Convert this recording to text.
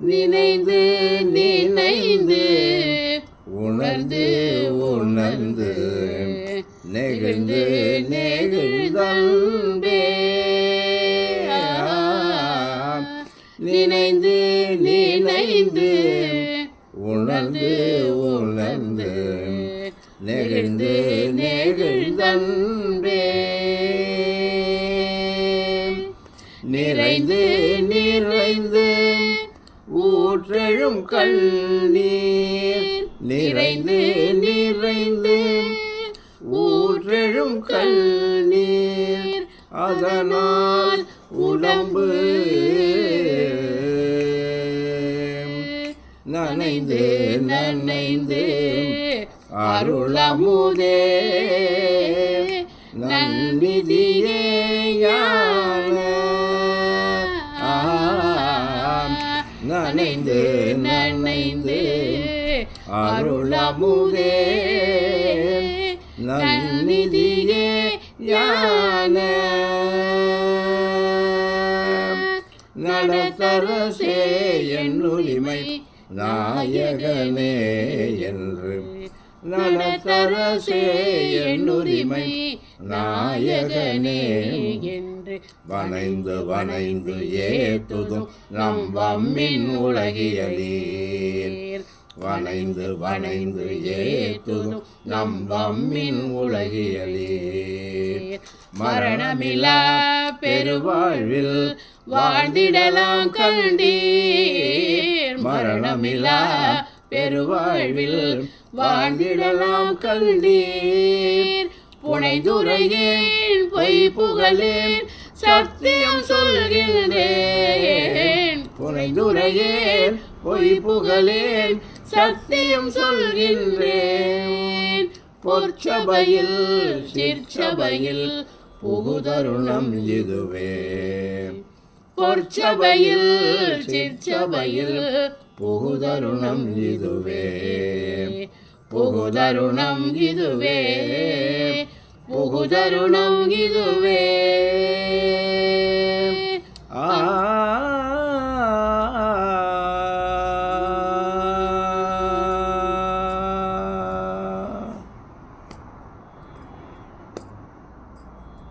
நினைந்து நினைந்து உணர்ந்து உணர்ந்து நெகிழ்ந்து நெகிழ்ந்தே நினைந்து நினைந்து உணர்ந்து உணர்ந்து நெகிழ்ந்து நெகிழ்ந்தே நிறைந்து நிறைந்து ஊற்றெழும் கண்ணீர். நிறைந்து நிறைந்து ஊற்றெழும் கண்ணீர். அதனால் உடம்பு நனைந்து நனைந்து அருளமுதே. நன்னிதியே யான நனைந்து நனைந்து அருளமுதே. நன்னிதியே ஞான. நடத்தரசே என்னுரிமை நாயகனே என்று. நடத்தரசே என்னுரிமை நாயகனே என்று வனைந்து வனைந்து ஏத்துதும் நம் வம்மின் உலகியலீர் வனைந்து வனைந்து ஏத்துதும் நம் வம்மின் உலகியலீர் மரணமிலா பெருவாழ்வில் வாழ்ந்திடலாம் கண்டீர். மரணமிலா பெருவாழ்வில் வாழ்ந்திடலாம் கண்டீர். புனைதுரையேன் பொய் புகழேன் சத்தியம் சொல்கின்றேன். புனைதுரையேன் பொய் புகழேன் சத்தியம் சொல்கின்றேன். பொற்சபையில் சிற்சபையில் புகுதருணம் இதுவே. பொற்சபையில் சிற்சபையில் புகுதருணம் இதுவே. புகுதருணம் இதுவே. புகுதருணம் இதுவே.